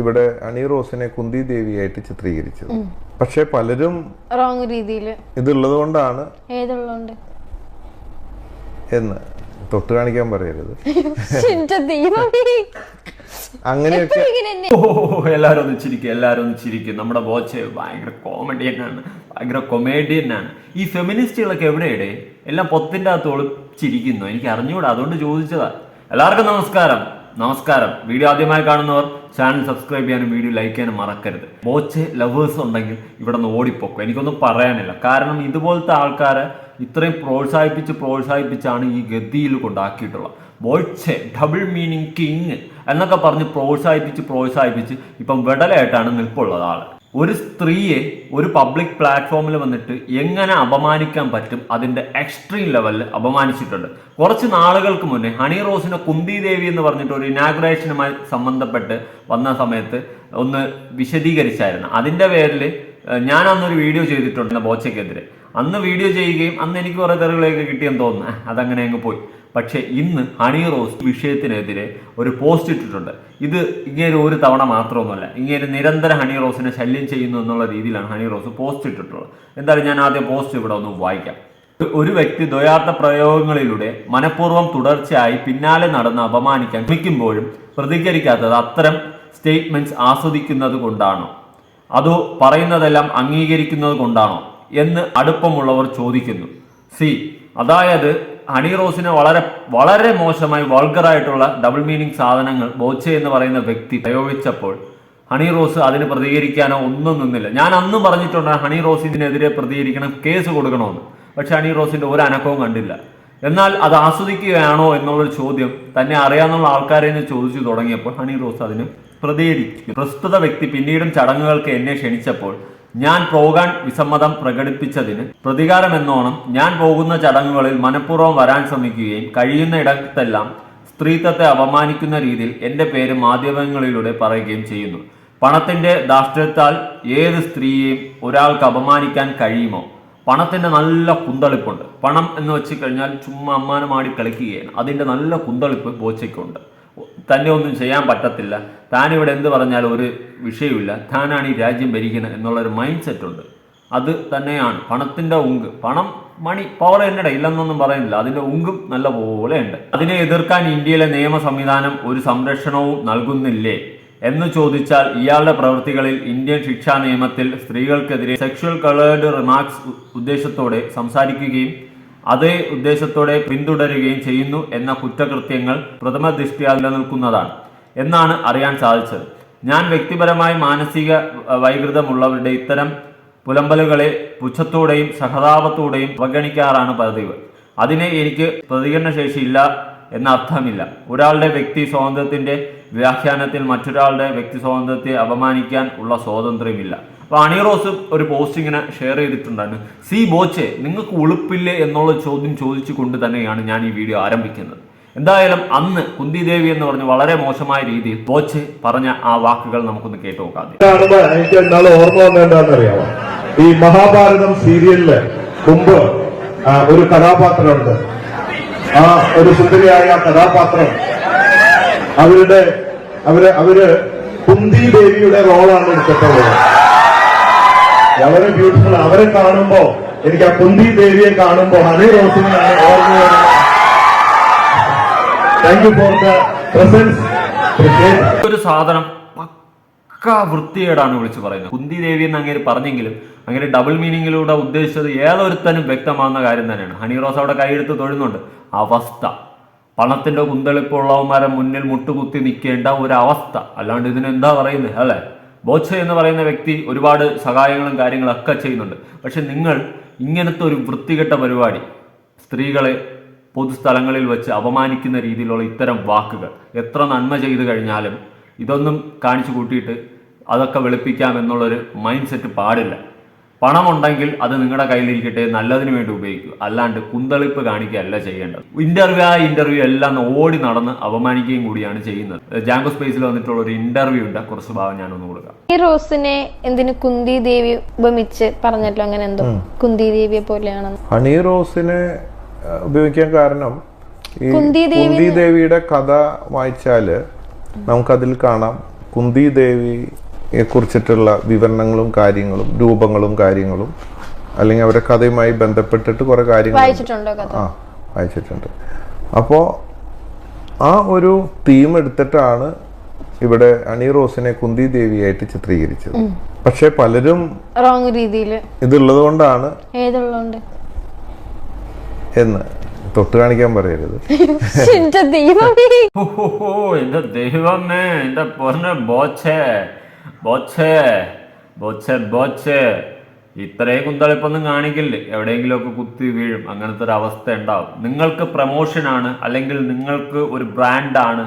ഇവിടെ അണി റോസിനെ കുന്തി ദേവിയായിട്ട് ചിത്രീകരിച്ചത്. പക്ഷെ പലരും റോങ് രീതിയിൽ ഇതുള്ളത് കൊണ്ടാണ് ഏതുള്ളതുകൊണ്ട്? എന്ന് തൊട്ട് കാണിക്കാൻ പറയരുത്. അങ്ങനെയൊക്കെ എല്ലാരും ഒന്നിച്ചിരിക്കും ഓ എല്ലാവരും ഒന്ന് ചിരിക്കും എല്ലാവരും ഒന്ന് ചിരിക്കും. നമ്മുടെ ബോച്ച് ഭയങ്കര കോമഡിയനാണ് ഭയങ്കര കൊമേഡിയനാണ് ഈ ഫെമിനിസ്റ്റുകളൊക്കെ എവിടെയുടെ? എല്ലാം പൊത്തിന്റെ അകത്ത് ഒളിച്ചിരിക്കുന്നു എനിക്ക് അറിഞ്ഞുകൂടാ അതുകൊണ്ട് ചോദിച്ചതാ. എല്ലാവർക്കും നമസ്കാരം. നമസ്കാരം. വീഡിയോ ആദ്യമായി കാണുന്നവർ ചാനൽ സബ്സ്ക്രൈബ് ചെയ്യാനും വീഡിയോ ലൈക്ക് ചെയ്യാനും മറക്കരുത്. ബോച്ച് ലവേഴ്സ് ഉണ്ടെങ്കിൽ ഇവിടെ നിന്ന് ഓടിപ്പോക്കും. എനിക്കൊന്നും പറയാനില്ല. കാരണം ഇതുപോലത്തെ ആൾക്കാരെ ഇത്രയും പ്രോത്സാഹിപ്പിച്ച് പ്രോത്സാഹിപ്പിച്ചാണ് ഈ ഗതിയിൽ കൊണ്ടാക്കിയിട്ടുള്ളത്. ബോയ്ച്ചെ ഡബിൾ മീനിങ് കിങ് എന്നൊക്കെ പറഞ്ഞ് പ്രോത്സാഹിപ്പിച്ച് പ്രോത്സാഹിപ്പിച്ച് ഇപ്പം വിടലായിട്ടാണ് നിൽപ്പുള്ളത് ആൾ. ഒരു സ്ത്രീയെ ഒരു പബ്ലിക് പ്ലാറ്റ്ഫോമിൽ വന്നിട്ട് എങ്ങനെ അപമാനിക്കാൻ പറ്റും അതിന്റെ എക്സ്ട്രീം ലെവലിൽ അപമാനിച്ചിട്ടുണ്ട്. കുറച്ച് നാളുകൾക്ക് മുന്നേ ഹണി റോസിനെ കുന്തി ദേവി എന്ന് പറഞ്ഞിട്ട് ഒരു ഇനാഗ്രേഷനുമായി സംബന്ധപ്പെട്ട് വന്ന സമയത്ത് ഒന്ന് വിശദീകരിച്ചായിരുന്നു. അതിന്റെ പേരിൽ ഞാൻ അന്നൊരു വീഡിയോ ചെയ്തിട്ടുണ്ട് ബോച്ചയ്ക്കെതിരെ. അന്ന് വീഡിയോ ചെയ്യുകയും അന്ന് എനിക്ക് കുറേ തെറികളൊക്കെ കിട്ടിയെന്ന് തോന്നുന്നു. അതങ്ങനെ അങ്ങ് പോയി. പക്ഷെ ഇന്ന് ഹണി റോസ് വിഷയത്തിനെതിരെ ഒരു പോസ്റ്റ് ഇട്ടിട്ടുണ്ട്. ഇത് ഇങ്ങനെ ഒരു തവണ മാത്രമൊന്നുമല്ല ഇങ്ങനെ നിരന്തര ഹണി റോസിനെ ശല്യം ചെയ്യുന്നു എന്നുള്ള രീതിയിലാണ് ഹണി റോസ് പോസ്റ്റ് ഇട്ടിട്ടുള്ളത്. എന്തായാലും ഞാൻ ആദ്യം പോസ്റ്റ് ഇവിടെ ഒന്ന് വായിക്കാം. ഒരു വ്യക്തി ദ്വയാർത്ഥ പ്രയോഗങ്ങളിലൂടെ മനഃപൂർവം തുടർച്ചയായി പിന്നാലെ നടന്ന് അപമാനിക്കാൻ ശ്രമിക്കുമ്പോഴും പ്രതികരിക്കാത്തത് അത്തരം സ്റ്റേറ്റ്മെന്റ്സ് ആസ്വദിക്കുന്നത് കൊണ്ടാണോ? അതോ പറയുന്നതെല്ലാം അംഗീകരിക്കുന്നത് കൊണ്ടാണോ? എന്ന് അടുപ്പമുള്ളവർ ചോദിക്കുന്നു. സി അതായത് ഹണി റോസിനെ വളരെ വളരെ മോശമായി വൾഗറായിട്ടുള്ള ഡബിൾ മീനിങ് സാധനങ്ങൾ ബോച്ചെ എന്ന് പറയുന്ന വ്യക്തി പ്രയോഗിച്ചപ്പോൾ ഹണി റോസ് അതിന് പ്രതികരിക്കാനോ ഒന്നും നിന്നില്ല. ഞാൻ അന്നും പറഞ്ഞിട്ടുണ്ട് ഹണി റോസ് ഇതിനെതിരെ പ്രതികരിക്കണം കേസ് കൊടുക്കണമെന്ന്. പക്ഷെ ഹണി റോസിന്റെ ഒരു അനക്കവും കണ്ടില്ല. എന്നാൽ അത് ആസ്വദിക്കുകയാണോ എന്നുള്ളൊരു ചോദ്യം തന്നെ അറിയാവുന്ന ആൾക്കാരെ ചോദിച്ചു തുടങ്ങിയപ്പോൾ ഹണി റോസ് അതിന് പ്രതികരിക്കും പ്രസ്തുത വ്യക്തി പിന്നീടും ചടങ്ങുകൾക്ക് എന്നെ ക്ഷണിച്ചപ്പോൾ ഞാൻ പോകാൻ വിസമ്മതം പ്രകടിപ്പിച്ചതിന് പ്രതികാരമെന്നോണം ഞാൻ പോകുന്ന ചടങ്ങുകളിൽ മനഃപൂർവം വരാൻ ശ്രമിക്കുകയും കഴിയുന്ന ഇടത്തെല്ലാം സ്ത്രീത്വത്തെ അപമാനിക്കുന്ന രീതിയിൽ എന്റെ പേര് മാധ്യമങ്ങളിലൂടെ പറയുകയും ചെയ്യുന്നു. പണത്തിന്റെ ദാഷ്ട്യത്താൽ ഏത് സ്ത്രീയെയും ഒരാൾക്ക് അപമാനിക്കാൻ കഴിയുമോ? പണത്തിന്റെ നല്ല കുന്തളിപ്പുണ്ട്. പണം എന്ന് വെച്ച് കഴിഞ്ഞാൽ ചുമ്മാ അമ്മാനമാടി കളിക്കുകയാണ്. അതിന്റെ നല്ല കുന്തളിപ്പ് ബോച്ചയ്ക്കുണ്ട്. തന്നെ ഒന്നും ചെയ്യാൻ പറ്റത്തില്ല. താനിവിടെ എന്ത് പറഞ്ഞാൽ ഒരു വിഷയമില്ല താനാണ് ഈ രാജ്യം ഭരിക്കുന്നത് എന്നുള്ളൊരു മൈൻഡ് സെറ്റ് ഉണ്ട്. അത് തന്നെയാണ്. പണത്തിന്റെ ഉങ്ക്. പണം മണി പവർ എന്നട ഇല്ലെന്നൊന്നും പറയുന്നില്ല. അതിന്റെ ഉങ്കും നല്ല പോലെ ഉണ്ട്. അതിനെ എതിർക്കാൻ ഇന്ത്യയിലെ നിയമ സംവിധാനം ഒരു സംരക്ഷണവും നൽകുന്നില്ലേ എന്ന് ചോദിച്ചാൽ ഇയാളുടെ പ്രവൃത്തികളിൽ ഇന്ത്യൻ ശിക്ഷാ നിയമത്തിൽ സ്ത്രീകൾക്കെതിരെ സെക്ഷൽ കളേർഡ് റിമാർക്സ് ഉദ്ദേശത്തോടെ സംസാരിക്കുകയും അതേ ഉദ്ദേശത്തോടെ പിന്തുടരുകയും ചെയ്യുന്നു എന്ന കുറ്റകൃത്യങ്ങൾ പ്രഥമ ദൃഷ്ടിയാ നിലനിൽക്കുന്നതാണ് എന്നാണ് അറിയാൻ സാധിച്ചത്. ഞാൻ വ്യക്തിപരമായി മാനസിക വൈകൃതമുള്ളവരുടെ ഇത്തരം പുലമ്പലുകളെ പുച്ഛത്തോടെയും സഹതാപത്തോടെയും അവഗണിക്കാറാണ് പതിവ്. അതിനെ എനിക്ക് പ്രതികരണ ശേഷിയില്ല എന്ന അർത്ഥമില്ല. ഒരാളുടെ വ്യക്തി സ്വാതന്ത്ര്യത്തിന്റെ വ്യാഖ്യാനത്തിൽ മറ്റൊരാളുടെ വ്യക്തി സ്വാതന്ത്ര്യത്തെ അപമാനിക്കാൻ ഉള്ള സ്വാതന്ത്ര്യമില്ല. അപ്പൊ അണിറോസ് ഒരു പോസ്റ്റ് ഇങ്ങനെ ഷെയർ ചെയ്തിട്ടുണ്ടായിരുന്നു. സി ബോച്ചെ നിങ്ങൾക്ക് ഉളുപ്പില്ലേ എന്നുള്ള ചോദ്യം ചോദിച്ചുകൊണ്ട് തന്നെയാണ് ഞാൻ ഈ വീഡിയോ ആരംഭിക്കുന്നത്. എന്തായാലും അന്ന് കുന്തി ദേവി എന്ന് പറഞ്ഞ് വളരെ മോശമായ രീതിയിൽ ബോച്ചെ പറഞ്ഞ ആ വാക്കുകൾ നമുക്കൊന്ന് കേട്ടു നോക്കാം കാണുമ്പോ എനിക്ക് എന്നാൾ ഓർമ്മ ഈ മഹാഭാരതം സീരിയലിൽ മുമ്പ് ഒരു കഥാപാത്രമുണ്ട്. ആ ഒരു സുന്ദരിയായ കഥാപാത്രം. അവരുടെ അവർ അവർ കുന്തി ദേവിയുടെ റോളാണ് എടുത്തിട്ടുള്ളത്. വളരെ ബ്യൂട്ടിഫുൾ അവരെ കാണുമ്പോ എനിക്ക് ആ കുന്തി ദേവിയെ കാണുമ്പോ ഹണി റോസിനെയാണ് ഓർമ്മ thank you for the presence ഒരു സാധനം പക്ക വൃത്തികേടാണ് വിളിച്ചു പറയുന്നത്. കുന്തി ദേവി എന്ന് അങ്ങനെ പറഞ്ഞെങ്കിലും അങ്ങനെ ഡബിൾ മീനിങ്ങിലൂടെ ഉദ്ദേശിച്ചത് ഏതൊരുത്തനും വ്യക്തമാകുന്ന കാര്യം തന്നെയാണ്. ഹണി റോസ് അവിടെ കൈയെടുത്ത് തൊഴുന്നുണ്ട്. അവസ്ഥ. പണത്തിന്റെ കുന്തളിപ്പുള്ളവന്മാരെ മുന്നിൽ മുട്ടുകുത്തി നിൽക്കേണ്ട ഒരു അവസ്ഥ. അല്ലാണ്ട് ഇതിനെന്താ പറയുന്നത് അല്ലെ? ബോച്ച എന്ന് പറയുന്ന വ്യക്തി ഒരുപാട് സഹായങ്ങളും കാര്യങ്ങളും ഒക്കെ ചെയ്യുന്നുണ്ട്. പക്ഷെ നിങ്ങൾ ഇങ്ങനത്തെ ഒരു വൃത്തികെട്ട പരിപാടി സ്ത്രീകളെ പൊതുസ്ഥലങ്ങളിൽ വെച്ച് അപമാനിക്കുന്ന രീതിയിലുള്ള ഇത്തരം വാക്കുകൾ എത്ര നന്മ ചെയ്തു കഴിഞ്ഞാലും ഇതൊന്നും കാണിച്ചു കൂട്ടിയിട്ട് അതൊക്കെ വെളുപ്പിക്കാം എന്നുള്ളൊരു മൈൻഡ് സെറ്റ് പാടില്ല. പണമുണ്ടെങ്കിൽ അത് നിങ്ങളുടെ കയ്യിലിരിക്കട്ടെ നല്ലതിന് വേണ്ടി ഉപയോഗിക്കുക അല്ലാണ്ട് കുന്തളിപ്പ് കാണിക്കുകയല്ല ചെയ്യേണ്ടത്. ഇന്റർവ്യൂ ആ ഇന്റർവ്യൂ എല്ലാം ഓടി നടന്ന് അപമാനിക്കുകയും കൂടിയാണ് ചെയ്യുന്നത്. ജാങ്കോ സ്പേസിൽ വന്നിട്ടുള്ള ഒരു ഇന്റർവ്യൂ ഉണ്ട്. കുറച്ച് ഭാഗം ഞാൻ ഒന്ന് കൊടുക്കാം. ഈ റോസിനെ എന്തിനു കുന്തി ദേവി ഉപമിച്ച് പറഞ്ഞല്ലോ? അങ്ങനെ എന്തോ കുന്തി ദേവിയെ പോലെയാണ് ഹണി റോസിനെ ഉപയോഗിക്കാൻ കാരണം ഈ കുന്തി ദേവിയുടെ കഥ വായിച്ചാൽ നമുക്കതിൽ കാണാം. കുന്തി ദേവിയെ കുറിച്ചിട്ടുള്ള വിവരണങ്ങളും കാര്യങ്ങളും രൂപങ്ങളും കാര്യങ്ങളും അല്ലെങ്കിൽ അവരുടെ കഥയുമായി ബന്ധപ്പെട്ടിട്ട് കുറെ കാര്യങ്ങൾ വായിച്ചിട്ടുണ്ടോ കഥ. ആ വായിച്ചിട്ടുണ്ട്. അപ്പോൾ ആ ഒരു തീം എടുത്തിട്ടാണ് ഇവിടെ അണി റോസിനെ കുന്തി ദേവിയായിട്ട് ചിത്രീകരിച്ചത്. പക്ഷെ പലരും റോങ് രീതിയിൽ ഇതുള്ളത് കൊണ്ടാണ് എന്ന് തൊട്ട് കാണിക്കാൻ പറയരുത്. എന്റെ ദൈവമേ. എന്റെ ദൈവമേ എന്റെ പൊന്നെ ബോച്ചേ ബോച്ചേ ബോച്ചെ ബോച്ചെ. ഇത്രയും കുന്തളിപ്പൊന്നും കാണിക്കില്ലേ. എവിടെയെങ്കിലുമൊക്കെ കുത്തി വീഴും. അങ്ങനത്തെ ഒരു അവസ്ഥ ഉണ്ടാവും. നിങ്ങൾക്ക് പ്രമോഷനാണ് അല്ലെങ്കിൽ നിങ്ങൾക്ക് ഒരു ബ്രാൻഡാണ്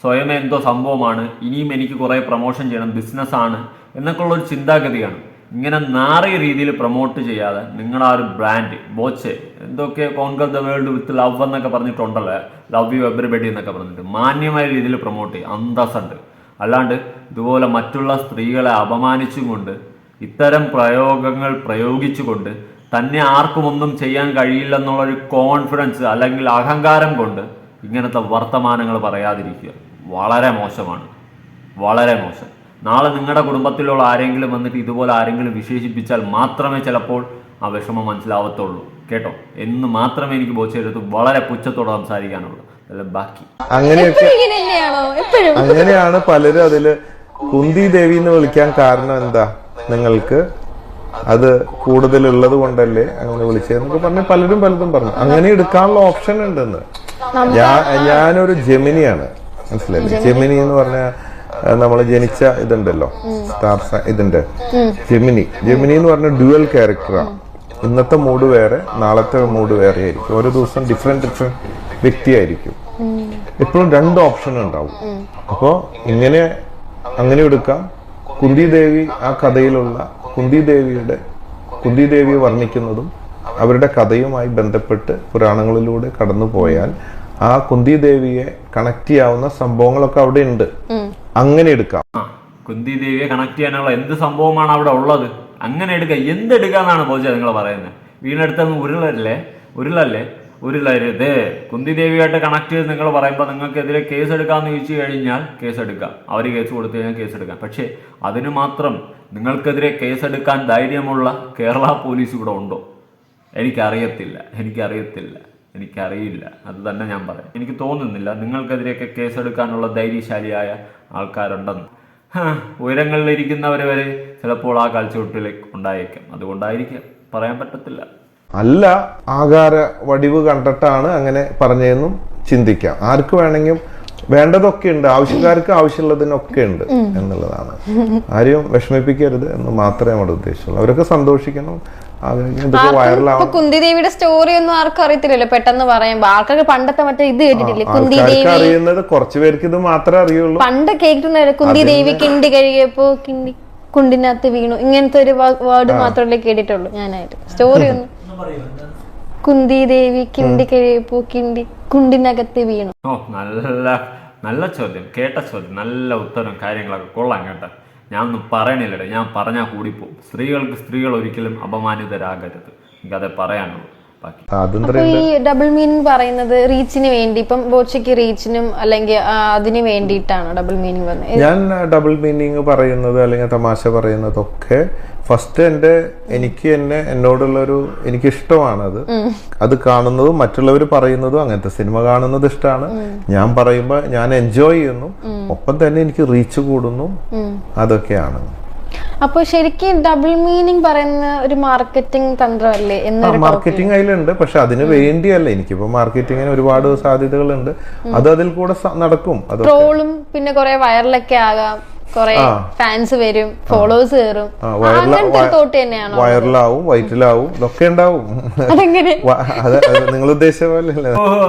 സ്വയം എന്തോ സംഭവമാണ് ഇനിയും എനിക്ക് കുറേ പ്രൊമോഷൻ ചെയ്യണം ബിസിനസ്സാണ് എന്നൊക്കെ ഉള്ളൊരു ചിന്താഗതിയാണ്. ഇങ്ങനെ നാറിയ രീതിയിൽ പ്രൊമോട്ട് ചെയ്യാതെ നിങ്ങൾ ആ ഒരു ബ്രാൻഡ് ബോച്ചെ. എന്തൊക്കെ conquer the world with love എന്നൊക്കെ പറഞ്ഞിട്ടുണ്ടല്ലോ. ലവ് യു എവറിബഡി എന്നൊക്കെ പറഞ്ഞിട്ട് മാന്യമായ രീതിയിൽ പ്രൊമോട്ട് ചെയ്യുക അന്തസ്സുണ്ട്. അല്ലാണ്ട് ഇതുപോലെ മറ്റുള്ള സ്ത്രീകളെ അപമാനിച്ചുകൊണ്ട് ഇത്തരം പ്രയോഗങ്ങൾ പ്രയോഗിച്ചുകൊണ്ട് തന്നെ ആർക്കും ഒന്നും ചെയ്യാൻ കഴിയില്ലെന്നുള്ളൊരു കോൺഫിഡൻസ് അല്ലെങ്കിൽ അഹങ്കാരം കൊണ്ട് ഇങ്ങനത്തെ വർത്തമാനങ്ങൾ പറയാതിരിക്കുക വളരെ മോശമാണ്. വളരെ മോശം. നാളെ നിങ്ങളുടെ കുടുംബത്തിലുള്ള ആരെങ്കിലും വന്നിട്ട് ഇതുപോലെ ആരെങ്കിലും വിശേഷിപ്പിച്ചാൽ മാത്രമേ ചിലപ്പോൾ ആ വിഷമം മനസ്സിലാവത്തുള്ളൂ. കേട്ടോ? എന്ന് മാത്രമേ എനിക്ക് ബോച്ചെടുത്ത് വളരെ പുച്ഛത്തോടെ സംസാരിക്കാനുള്ളൂ അല്ല ബാക്കി. അങ്ങനെയൊക്കെ അങ്ങനെയാണ് പലരും അതിൽ കുന്തി ദേവി എന്ന് വിളിക്കാൻ കാരണം എന്താ നിങ്ങൾക്ക്? അത് കൂടുതലുള്ളത് കൊണ്ടല്ലേ അങ്ങനെ വിളിച്ചതെന്നൊക്കെ പറഞ്ഞ് പലരും പലതും പറഞ്ഞു. അങ്ങനെ എടുക്കാനുള്ള ഓപ്ഷൻ ഉണ്ടെന്ന്. ഞാൻ ഞാനൊരു ജെമിനിയാണ്. മനസ്സിലായില്ലേ? ജെമിനി. എന്ന് പറഞ്ഞ നമ്മൾ ജനിച്ച ഇതുണ്ടല്ലോ. സ്റ്റാർ ഇതുണ്ട്. ജെമിനി. ജെമിനി എന്ന് പറഞ്ഞ ഡ്യുവൽ ക്യാരക്ടറാണ് ഇന്നത്തെ മൂഡ് വേറെ നാളത്തെ മൂഡ് വേറെ ആയിരിക്കും. ഓരോ ദിവസം ഡിഫറെന്റ് ഡിഫറെന്റ് വ്യക്തിയായിരിക്കും. എപ്പോഴും രണ്ട് ഓപ്ഷൻ ഉണ്ടാവും. അപ്പോൾ ഇങ്ങനെ അങ്ങനെ എടുക്കാം. കുന്തി ദേവി ആ കഥയിലുള്ള കുന്തി ദേവിയുടെ കുന്തി ദേവിയെ വർണിക്കുന്നതും അവരുടെ കഥയുമായി ബന്ധപ്പെട്ട് പുരാണങ്ങളിലൂടെ കടന്നു പോയാൽ ആ കുന്തി ദേവിയെ കണക്ട് ചെയ്യാവുന്ന സംഭവങ്ങളൊക്കെ അവിടെ ഉണ്ട്. അങ്ങനെ എടുക്കാം. കുന്തിദേവിയെ കുന്തി ദേവിയെ കണക്ട് ചെയ്യാനുള്ള എന്ത് സംഭവമാണ് അവിടെ ഉള്ളത്? അങ്ങനെ എടുക്കുക എന്തെടുക്കാന്നാണ് ബോജ നിങ്ങൾ പറയുന്നത്? വീണെടുത്തൊന്നും ഉരുളല്ലേ? ഉരുളല്ലേ? ഉരുളരുത്. കുന്തി ദേവിയായിട്ട് കണക്ട് ചെയ്ത് നിങ്ങൾ പറയുമ്പോൾ നിങ്ങൾക്കെതിരെ കേസ് എടുക്കാമെന്ന് ചോദിച്ചു കഴിഞ്ഞാൽ കേസ് എടുക്കാം അവർ കേസ് കൊടുത്തു കഴിഞ്ഞാൽ കേസ് എടുക്കാം പക്ഷേ അതിന് മാത്രം നിങ്ങൾക്കെതിരെ കേസെടുക്കാൻ ധൈര്യമുള്ള കേരള പോലീസ് ഇവിടെ ഉണ്ടോ? എനിക്കറിയത്തില്ല. എനിക്കറിയത്തില്ല. എനിക്കറിയില്ല. അത് തന്നെ ഞാൻ പറയാം. എനിക്ക് തോന്നുന്നില്ല നിങ്ങൾക്കെതിരെയൊക്കെ കേസെടുക്കാനുള്ള ധൈര്യശാലിയായ ആൾക്കാരുണ്ടെന്ന്. ഹാ, ഉയരങ്ങളിലിരിക്കുന്നവർ വരെ ചിലപ്പോൾ ആ കാൽച്ചുവട്ടിലേക്ക് ഉണ്ടായേക്കാം. അതുകൊണ്ടായിരിക്കാം. പറയാൻ പറ്റത്തില്ല. അല്ല ആകാര വടിവ് കണ്ടിട്ടാണ് അങ്ങനെ പറഞ്ഞതെന്നും ചിന്തിക്കാം. ആർക്ക് വേണമെങ്കിലും വേണ്ടതൊക്കെ ഉണ്ട്. ആവശ്യക്കാർക്ക് ആവശ്യമുള്ളതിനൊക്കെ ഉണ്ട് എന്നുള്ളതാണ്. ആരെയും വിഷമിപ്പിക്കരുത് എന്ന് മാത്രമേ നമ്മുടെ ഉദ്ദേശമുള്ളൂ. അവരൊക്കെ സന്തോഷിക്കണം. വൈറലാവും സ്റ്റോറി ഒന്നും ആർക്കും അറിയത്തില്ലല്ലോ പെട്ടെന്ന് പറയുമ്പോ ആൾക്കാർക്ക് പണ്ടത്തെ മറ്റേ ഇത് കേട്ടിട്ടില്ലേ? കുന്തി അറിയുന്നത് കുറച്ചു പേർക്ക് ഇത് മാത്രമേ അറിയുള്ളൂ. പണ്ട് കേട്ടിട്ടുണ്ടായിരുന്നു. കുന്തി ദേവി കിണ്ടി കഴുകിയപ്പോ കിണ്ടി കുണ്ടിനകത്ത് വീണു. ഇങ്ങനത്തെ ഒരു വേർഡ് മാത്രമല്ലേ കേട്ടിട്ടുള്ളൂ. ഞാനായിട്ട്. സ്റ്റോറി ഒന്നും കുന്തി ദേവി കിണ്ടി കഴിയപ്പോ കിണ്ടി കുണ്ടിനകത്ത് വീണു. ഓ നല്ല നല്ല ചോദ്യം. കേട്ട ചോദ്യം. നല്ല ഉത്തരം കാര്യങ്ങളൊക്കെ. കൊള്ളാം കേട്ടോ. ഞാൻ ഒന്നും പറയണില്ലടേ. ഞാൻ പറഞ്ഞാൽ കൂടിപ്പോവും. സ്ത്രീകൾക്ക് സ്ത്രീകൾ ഒരിക്കലും അപമാനിതരാകരുത്. എനിക്കതേ പറയാനുള്ളൂ. അപ്പൊ ഈ ഡബിൾ മീനിങ് പറയുന്നത് റീച്ചിന് വേണ്ടി ഇപ്പം ബോച്ചയ്ക്ക് റീച്ചിനും അല്ലെങ്കിൽ അതിന് വേണ്ടിയിട്ടാണ് ഡബിൾ മീനിങ് വന്നത് ഞാൻ ഡബിൾ മീനിങ് പറയുന്നത് അല്ലെങ്കിൽ തമാശ പറയുന്നതൊക്കെ ഫസ്റ്റ് എന്റെ എനിക്ക് എന്നെ എന്നോടുള്ളൊരു എനിക്ക് ഇഷ്ടമാണ് അത് കാണുന്നതും മറ്റുള്ളവർ പറയുന്നതും അങ്ങനത്തെ സിനിമ കാണുന്നത് ഇഷ്ടമാണ് ഞാൻ പറയുമ്പോൾ ഞാൻ എൻജോയ് ചെയ്യുന്നു. ഒപ്പം തന്നെ എനിക്ക് റീച്ച് കൂടുന്നു. അതൊക്കെയാണ്. അപ്പൊ ശരിക്കും ഡബിൾ മീനിങ് പറയുന്ന ഒരു മാർക്കറ്റിംഗ് തന്ത്രമല്ലേ എന്നൊരു മാർക്കറ്റിംഗ് അതിലുണ്ട് പക്ഷെ അതിന് വേണ്ടിയല്ല. എനിക്കിപ്പോ മാർക്കറ്റിങ്ങിന് ഒരുപാട് സാധ്യതകളുണ്ട്. അത് അതിൽ കൂടെ നടക്കും. ട്രോളും പിന്നെ കുറെ വൈറലൊക്കെ ആകാം. കുറെ. ഫാൻസ് വരും ഫോളോവേഴ്സ് കയറും അങ്ങനത്തെ തോട്ട് തന്നെയാണോ? വൈറലാവും വയറ്റിലാവും ഇതൊക്കെ ഉണ്ടാവും. അതെങ്ങനെ? നിങ്ങൾ ഉദ്ദേശിച്ച പോലെ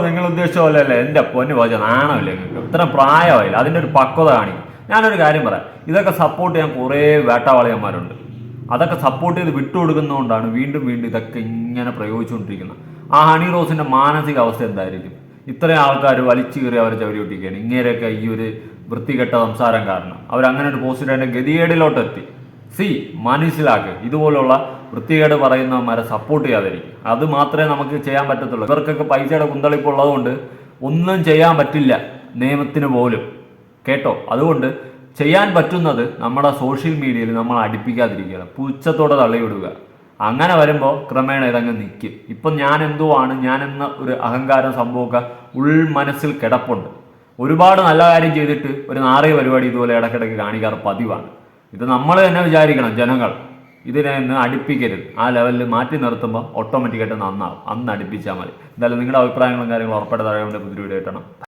നിങ്ങൾ ഉദ്ദേശിച്ച പോലെ അല്ലേ എന്റെ പൊന്നു പോച്ച നാണമില്ലേ? ഇത്ര പ്രായമായില്ല. അതിന്റെ ഒരു പക്വത കാണിക്കും. ഞാനൊരു കാര്യം പറയാം. ഇതൊക്കെ സപ്പോർട്ട് ചെയ്യാൻ കുറേ വേട്ടാവാളിയന്മാരുണ്ട്. അതൊക്കെ സപ്പോർട്ട് ചെയ്ത് വിട്ടുകൊടുക്കുന്നതുകൊണ്ടാണ് വീണ്ടും വീണ്ടും ഇതൊക്കെ ഇങ്ങനെ പ്രയോഗിച്ചുകൊണ്ടിരിക്കുന്നത്. ആ ഹണി റോസിന്റെ മാനസിക അവസ്ഥ എന്തായിരിക്കും? ഇത്രയും ആൾക്കാർ വലിച്ചു കയറി അവരെ ചവരി ഒട്ടിക്കുകയാണ്. ഇങ്ങനെയൊക്കെ ഈ ഒരു വൃത്തികെട്ട സംസാരം കാരണം. അവരങ്ങനെ ഒരു പോസ്റ്റിന്റെ ഗതികേടിലോട്ട് എത്തി. സി മനസ്സിലാക്ക്. ഇതുപോലുള്ള വൃത്തികേട് പറയുന്നവന്മാരെ സപ്പോർട്ട് ചെയ്യാതിരിക്കും അത് മാത്രമേ നമുക്ക് ചെയ്യാൻ പറ്റത്തുള്ളൂ. ഇവർക്കൊക്കെ പൈസയുടെ കുന്തളിപ്പ് ഉള്ളതുകൊണ്ട് ഒന്നും ചെയ്യാൻ പറ്റില്ല. നിയമത്തിന് പോലും. കേട്ടോ? അതുകൊണ്ട് ചെയ്യാൻ പറ്റുന്നത് നമ്മുടെ സോഷ്യൽ മീഡിയയിൽ നമ്മൾ അടുപ്പിക്കാതിരിക്കുക പുച്ഛത്തോടെ തള്ളിവിടുക. അങ്ങനെ വരുമ്പോൾ ക്രമേണ ഇതങ്ങ് നിൽക്കും ഇപ്പം ഞാൻ എന്തോ ആണ് ഞാൻ എന്ന ഒരു അഹങ്കാരം സംഭവമൊക്കെ ഉൾ മനസ്സിൽ കിടപ്പുണ്ട്. ഒരുപാട് നല്ല കാര്യം ചെയ്തിട്ട് ഒരു നാറിയ പരിപാടി ഇതുപോലെ ഇടയ്ക്കിടയ്ക്ക് കാണിക്കാറ് പതിവാണ്. ഇത് നമ്മൾ തന്നെ വിചാരിക്കണം ജനങ്ങൾ. ഇതിനെ ഒന്ന് അടുപ്പിക്കരുത്. ആ ലെവലിൽ മാറ്റി നിർത്തുമ്പോൾ ഓട്ടോമാറ്റിക്കായിട്ട് നന്നാവും. അന്ന് അടുപ്പിച്ചാൽ മതി. എന്തായാലും നിങ്ങളുടെ അഭിപ്രായങ്ങളും കാര്യങ്ങളും ഉറപ്പായിട്ട് താഴെ പുതിയ വീഡിയോ കിട്ടണം